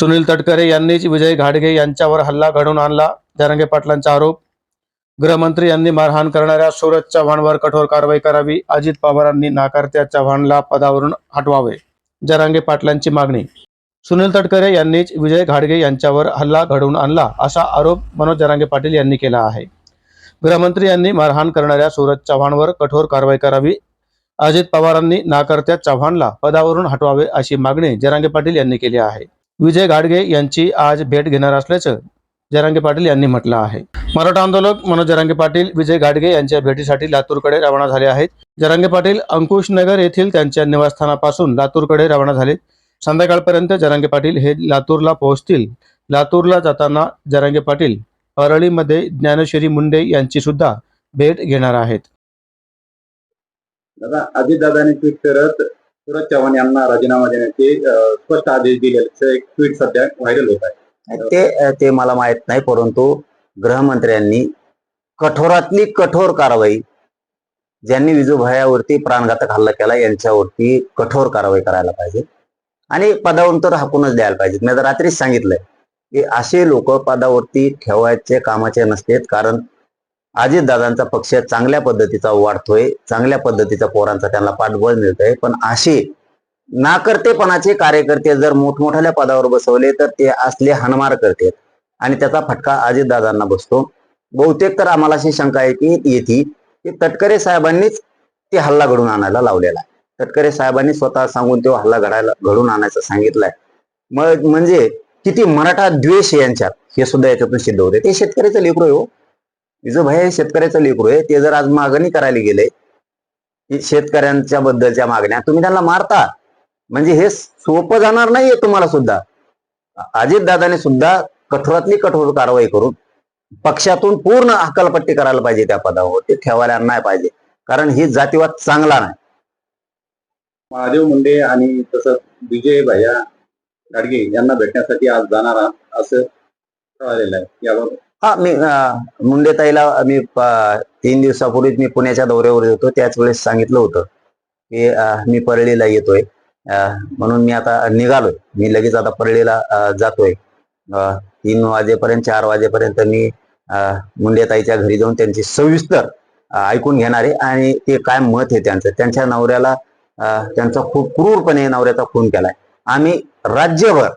सुनील तटकरे यांनीच विजय घाडगे यांच्यावर हल्ला घडवून आणला. जरांगे पाटलांचा आरोप गृहमंत्री यांनी मारहाण करणाऱ्या सूरज चव्हाणवर कठोर कारवाई करावी अजित पवारांनी नाकारत्या चव्हाणला पदावरून हटवावे जरांगे पाटलांची मागणी. सुनील तटकरे यांनीच विजय घाडगे यांच्यावर हल्ला घडवून आणला असा आरोप मनोज जरांगे पाटील यांनी केला आहे. गृहमंत्री यांनी मारहाण करणाऱ्या सूरज चव्हाणवर कठोर कारवाई करावी अजित पवारांनी नाकारत्या चव्हाणला पदावरून हटवावे अशी मागणी जरांगे पाटील यांनी केली आहे. विजय घाडगे यांची आज भेट घेणार असल्याचं जरांगे पाटील यांनी म्हटलं आहे. मराठा आंदोलक मनोज जरांगे पाटील विजय घाडगे यांच्या भेटीसाठी लातूरकडे रवाना झाले आहेत. जरांगे पाटील अंकुश नगर येथील त्यांच्या निवासस्थानापासून लातूरकडे रवाना झाले. संध्याकाळपर्यंत जरांगे पाटील हे लातूरला पोहोचतील. लातूरला जाताना जरांगे पाटील परळीमध्ये ज्ञानेश्वरी मुंडे यांची सुद्धा भेट घेणार आहेत. दादा अजितदादांनी ट्विट करत सूरज चव्हाण यांना राजीनामा देण्याचे स्पष्ट आदेश दिल्याचं एक ट्विट सध्या व्हायरल होत आहे. ते ते मला माहीत नाही परंतु गृहमंत्र्यांनी कठोरातली कठोर कारवाई ज्यांनी विजूभायावरती प्राणघातक हल्ला केला यांच्यावरती कठोर कारवाई करायला पाहिजे. आणि पदावरून तर हाकूनच द्यायला पाहिजे मी आता रात्रीच सांगितलंय की असे लोक पदावरती ठेवायचे कामाचे नसतेत कारण अजितदादांचा पक्ष चांगल्या पद्धतीचा वाढतोय चांगल्या पद्धतीचा पोरांचा त्यांना पाठबळ मिळतंय. पण असे नाकर्तेपणाचे कार्यकर्ते जर मोठमोठ्या पदावर बसवले तर ते असले हनमार करतात. आणि त्याचा फटका अजितदादांना बसतो. बहुतेक तर आम्हाला अशी शंका आहे की येते की तटकरे साहेबांनीच ते हल्ला घडून आणायला लावलेला आहे. तटकरे साहेबांनी स्वतः सांगून तो हल्ला घडायला घडून आणायचं सांगितलंय. मग म्हणजे किती मराठा द्वेष यांच्यात हे सुद्धा याच्यातून सिद्ध होते. ते शेतकऱ्याचं लेकरू आहे हो. विजोभाई हे शेतकऱ्याचं लेकरू आहे ते जर आज मागणी करायला गेले की शेतकऱ्यांच्या बद्दलच्या मागण्या तुम्ही त्यांना मारता. म्हणजे हे सोपं जाणार नाहीये तुम्हाला सुद्धा. अजितदादाने सुद्धा कठोरातली कठोर कारवाई करून पक्षातून पूर्ण हकालपट्टी करायला पाहिजे त्या पदावर ते ठेवायला नाही पाहिजे. कारण ही जातीवाद चांगला नाही. महादेव मुंडे आणि तसंच विजय भैया गाडगे यांना भेटण्यासाठी आज जाणार असं आहे. हा मी मुंडेताईला मी तीन दिवसापूर्वीच मी पुण्याच्या दौऱ्यावर होतो. त्याच वेळेस सांगितलं होतं की मी परळीला येतोय. म्हणून मी आता निघालोय. मी लगेच आता परळीला जातोय. तीन वाजेपर्यंत चार वाजेपर्यंत मी मुंडेताईच्या घरी जाऊन त्यांची सविस्तर ऐकून घेणार आहे. आणि ते काय मत आहे त्यांचं? त्यांच्या नवऱ्याला त्यांचा खूप क्रूरपणे नवऱ्याचा खून केलाय. आम्ही राज्यभर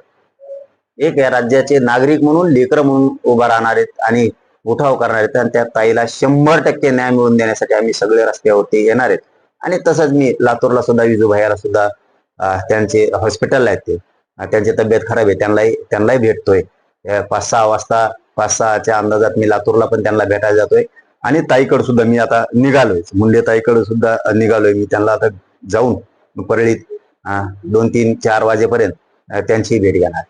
एक या राज्याचे नागरिक म्हणून लेकर म्हणून उभा राहणार आहेत आणि उठाव करणार आहेत. आणि त्या ताईला शंभर टक्के न्याय मिळवून देण्यासाठी आम्ही सगळे रस्त्यावरती येणार आहेत. आणि तसंच मी लातूरला सुद्धा विजूभाईला सुद्धा त्यांचे हॉस्पिटल आहेत ते. त्यांची तब्येत खराब आहे. त्यांनाही त्यांनाही भेटतोय. पाच सहा वाजता पाच सहाच्या अंदाजात मी लातूरला पण त्यांना भेटायला जातोय. आणि ताईकडे सुद्धा मी आता निघालोय. मुंडे ताईकडे सुद्धा निघालोय मी. त्यांना आता जाऊन परळीत दोन तीन चार वाजेपर्यंत त्यांची भेट घेणार.